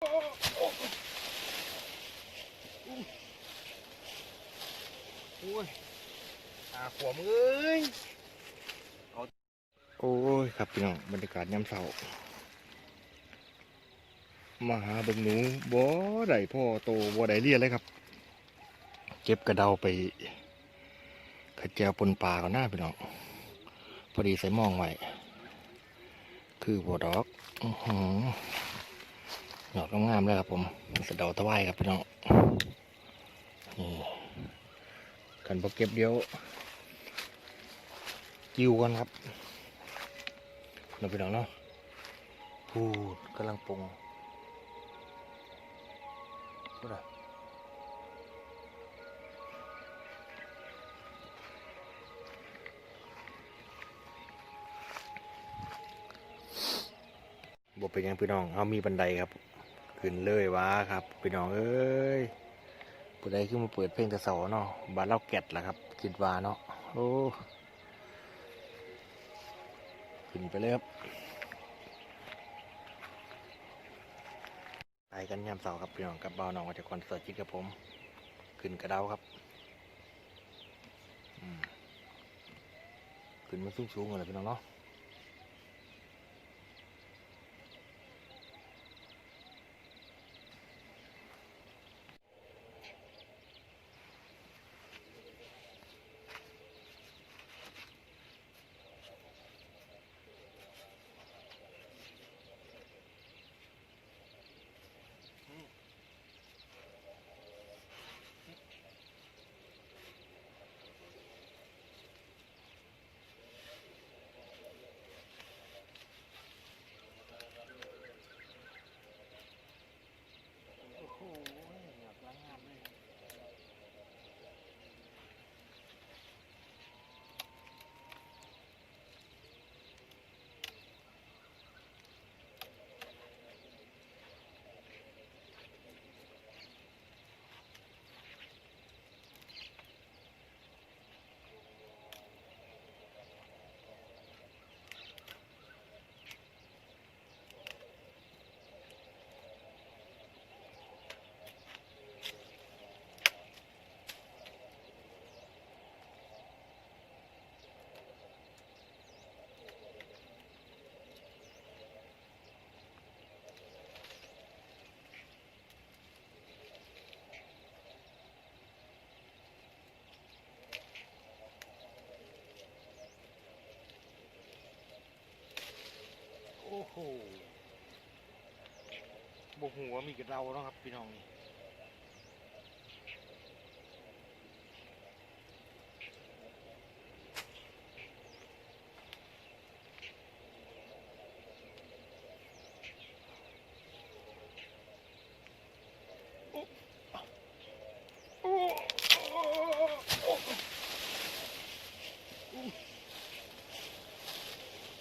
โอ้ยตาขวมเอ้ยเอโอ้ยครับพี่น้องบรรยากาศยามเช้ามาหาเบิ่งหนูบ่ได้พ่อโตบ่ได้เรียนเลยครับ เก็บกระเดาไปขจีวปนปลาก่อนหน้าพี่น้องพอดีใส่มองไว้คือบัวดอก อื้อหือ หยอดงามๆเลยครับผมสะเดาตะไคร้ครับพี่น้องนี่กันพอเก็บเดียว กิ้วกันครับเราไปน้องเนาะพูดกำลังปรุงพูดอะบอกเป็นยังพี่น้องเขามีบันไดครับ ขึ้นเลยวะครับพี่น้องเอ้ยผู้ใดขึ้นมาเปิดเพลงต่เสาเนาะบานเล่าแกะล่ะครับคิดว่าเนาะโอ้ขึ้นไปเลยครับไปกันยามเสาครับพี่น้องกับบ่าวน้องวัชกรเสิร์ตจิตกับผม ขึ้นกระเดาครับขึ้นมาสูงๆเลยพี่น้องเนาะ โอ้โหอยากล้างงามเลยโอ้โหบ กหัวมีกับเราเนาะครับพี่น้องนี่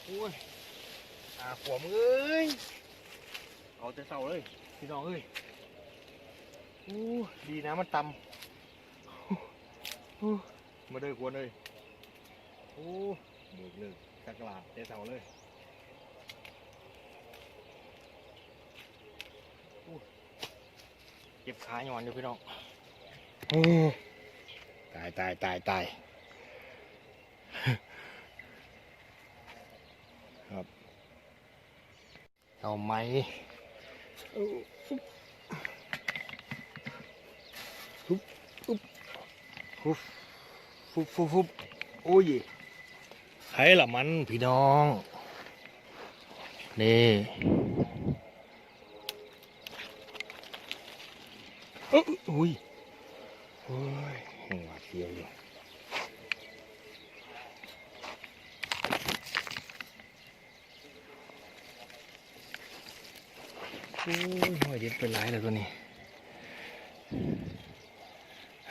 โอ้ยอ่าขวมเอ้ย เอาแต่เสาเลย พี่น้องเอ้ยอู้ดีนะมันต่ำมาเด้อควรเลยโอ้เบิกเลยสักลาดแต่เสาเลยอู้เจ็บขาหย่อนอยู่พี่น้องโอ้ตายตายตายตายครับเอาไหม ฟุบฟุบฟุบฟุบฟุบฟุบโอ้ยใครละมันพี่น้อง นี่เอ้ยอุ้ยโอ้ยหัวเสียวอยู่โอ้ยหอยเด็ดไปหลายแล้วตัวนี้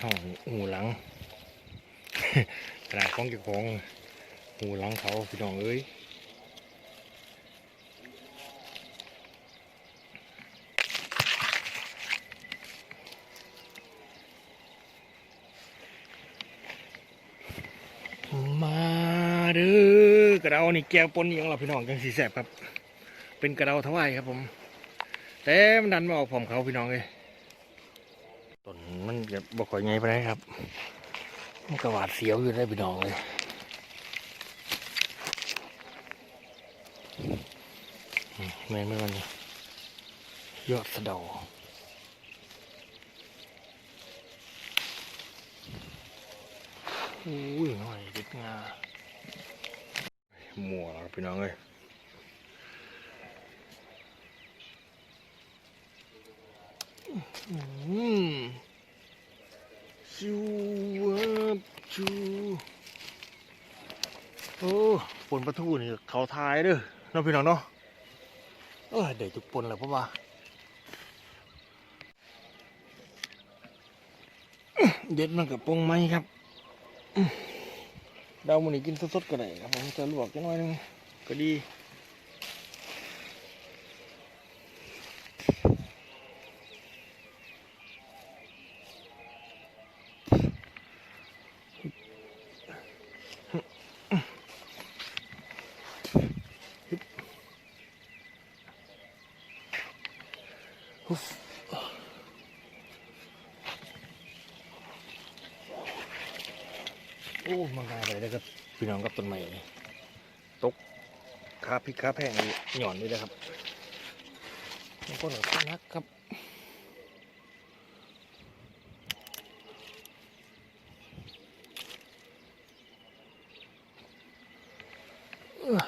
ห่าหูหลังขนาดของเจ้าของหูหลังเขาพี่น้องเอ้ยมาเด้อกระเดานี่แก้วปนอิหยังเราพี่น้องจังสีแสบครับ เป็นกระเดาถวายครับผม แต่มันดันมาออกผมเขาพี่น้องเลยต้นมันจะบกค่อยไงไปไหนใดครับ มันก็หวาดเสียวอยู่ได้พี่น้องเลยอืมแม่นไม่มันเนี่ยยอดสะเดาอุ้ยหน่อยเด็ดงาหมัวแล้วครับพี่น้องเลย อืม ชูวับชูโอ้ปนปลาทูนี่เขาทายเด้อเน้องพี่น้องเนาะเออเดี๋ยวทุกปนและเพราะว่าเด็ดมันกับปงไหมครับดาวมันนี่กินสดๆก็ได้ครับผมจะลวกจังหน่อยหนึงก็ดี โอ้มันกลายไปแล้วครับพี่น้องกับต้นไม้ตกขาพริกขาแพงหย่อนนี่เลยครับมันก็หนักนักครับเอ้อ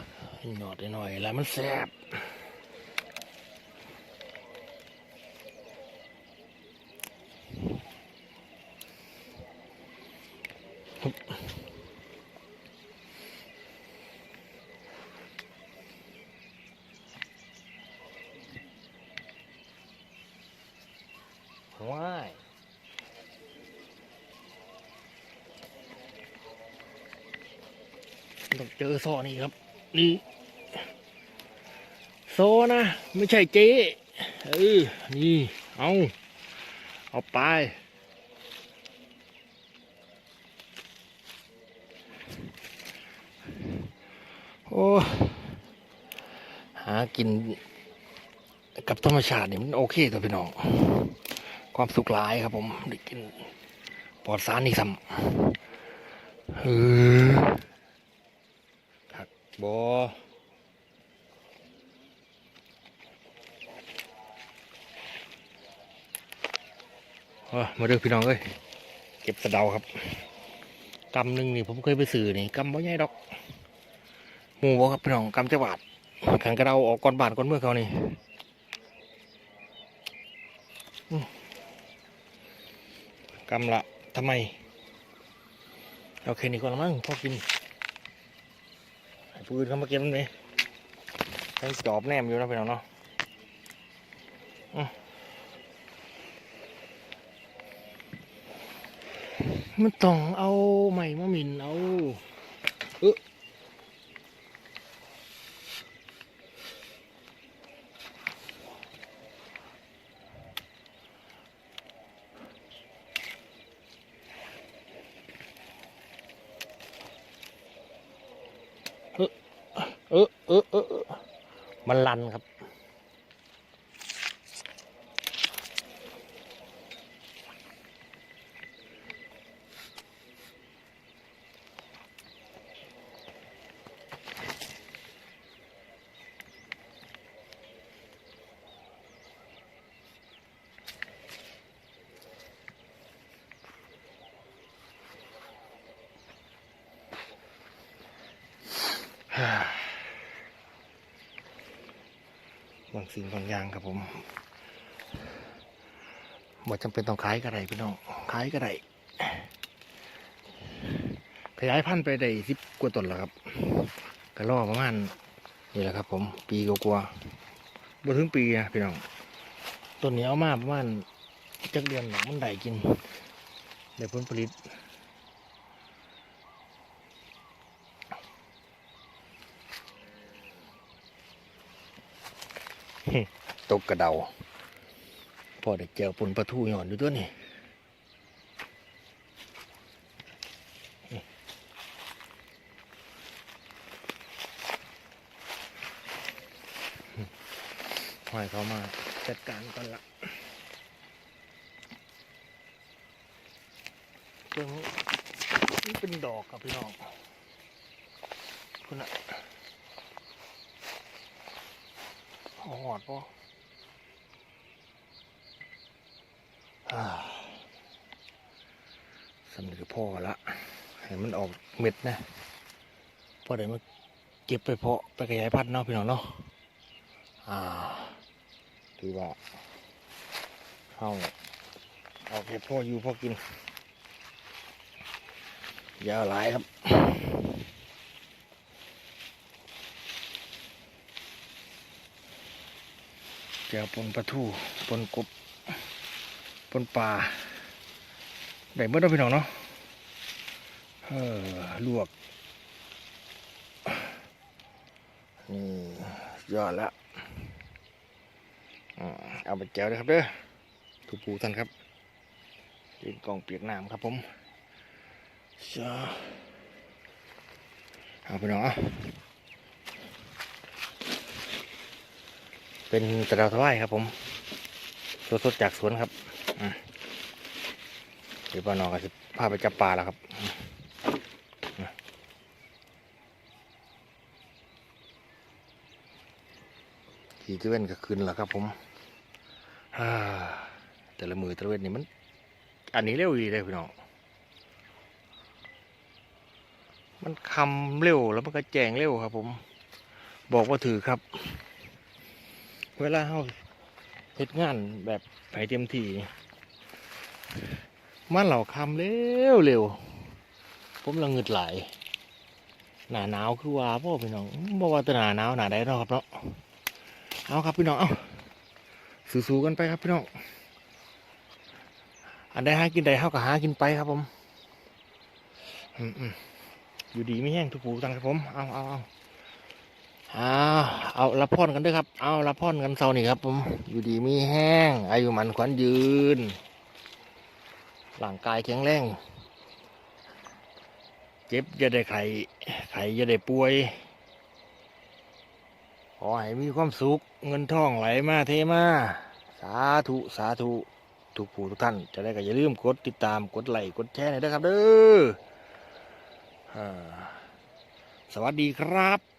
หยอดหน่อยแล้วมันแซ่บว้าย ต้องเจอโซนี่ครับ นี่โซนะ ไม่ใช่เจ๊เออนี่ เอาเอาไปโอ้หากินกับธรรมชาตินี่มันโอเคตัวพี่น้อง ความสุขหลายครับผมได้กินปลอดสารนี่ซ้ำเออ บอเออมาเด้อพี่น้องเอ้ยเก็บสะเดาครับกำหนึ่งนี่ผมเคยไปสื่อนี่กำบ่ใหญ่ดอกหมูบ่ครับพี่น้องกำจังหวัดขันกระเดาออกก่อนบาทก่อนเมื่อเขานี่อืมกำละทำไมโอเคนี่ก่อนละมั้งพอกินให้ ปืนเขามาเก็บมันเลยทั้จอบแนมอยู่นะพี่น้องเนาะมันต้องเอาใหม่มาหมินเอาเอ เออเออเออมันลันครับ บางสิ่งบางอย่างครับผมบ่จำเป็นต้องขายก็ได้พี่น้องขายก็ได้ขยายพันธุ์ไปได้สิบกว่าต้นแล้วครับก็รอกประมาณนี่แหละครับ ผม ปีกว่าๆบ่ถึงปีนะพี่น้องต้นนี้เอามาประมาณจักเดือนหลังมันได้กินได้ผลผลิต ตกกระเดาพอได้เจอปนปลาทูหย่อนอยู่ตัวนี่ห้อยเขามาจัดการก่อนละเพิ่งนี่เป็นดอกครับพี่น้องคุณอะ หอดปะอ่าสำนึกพ่อละให้มันออกเม็ดนะพอได้มาเก็บไปเพาะไปขยายพันธุ์เนาะพี่น้องเนาะอ่าถือว่าเอาเอาเก็บพ่ออยู่พ่อกินยาวหลายครับ แจวปนปลาทูปนกบปนปลาได้เมื่อเราพี่น้องเนาะเออลวกนี่ยอดแล้วอ่าเอาไปแจวเลยครับเด้อถูกปูท่านครับเป็นกล่องเปียกน้ำครับผมจ้าเอาไปน้องเอา เป็นตะดาวทวายครับ ผมสดๆจากสวนครับเดี๋ยวป้านองก็จะพาไปจับปลาแล้วครับขี่ตะเวนก็ขึ้นแล้วครับ ผมแต่ละมือตะเวนนี่มัน อันนี้เร็วดีเลยพี่น้องมันคำเร็วแล้วมันก็แจงเร็วครับ ผม บอกว่าถือครับ เวลาเฮาเฮ็ดงานแบบไปเต็มที่มันเหล่าคำเร็วเร็วผมละเงึดไหลายหนาหนาวคือว่าพ่อพี่น้องบอกว่าแต่หนาหนาวหนาได้เนาะครับเนาะเอาครับพี่น้องเอาสู้ๆกันไปครับพี่น้องอันใดหากินใดเฮาก็หากินไปครับผมอืมอืมอยู่ดีไม่แห้งทุกผู้ตังครับผมเอาเอาเอา อ้าวเอารับพรกันด้วยครับ เอารับพรกันเซานี่ครับผม อยู่ดีมีแห้ง อายุมันขวัญยืนร่างกายแข็งแรง เจ็บจะได้ไข่ไข่จะได้ป่วย ขอให้มีความสุข เงินทองไหลมาเทมา สาธุ สาธุ ทุกผู้ทุกท่าน จะได้ก็อย่าลืมกดติดตาม กดไลค์ กดแชร์หน่อยนะครับเด้อ สวัสดีครับ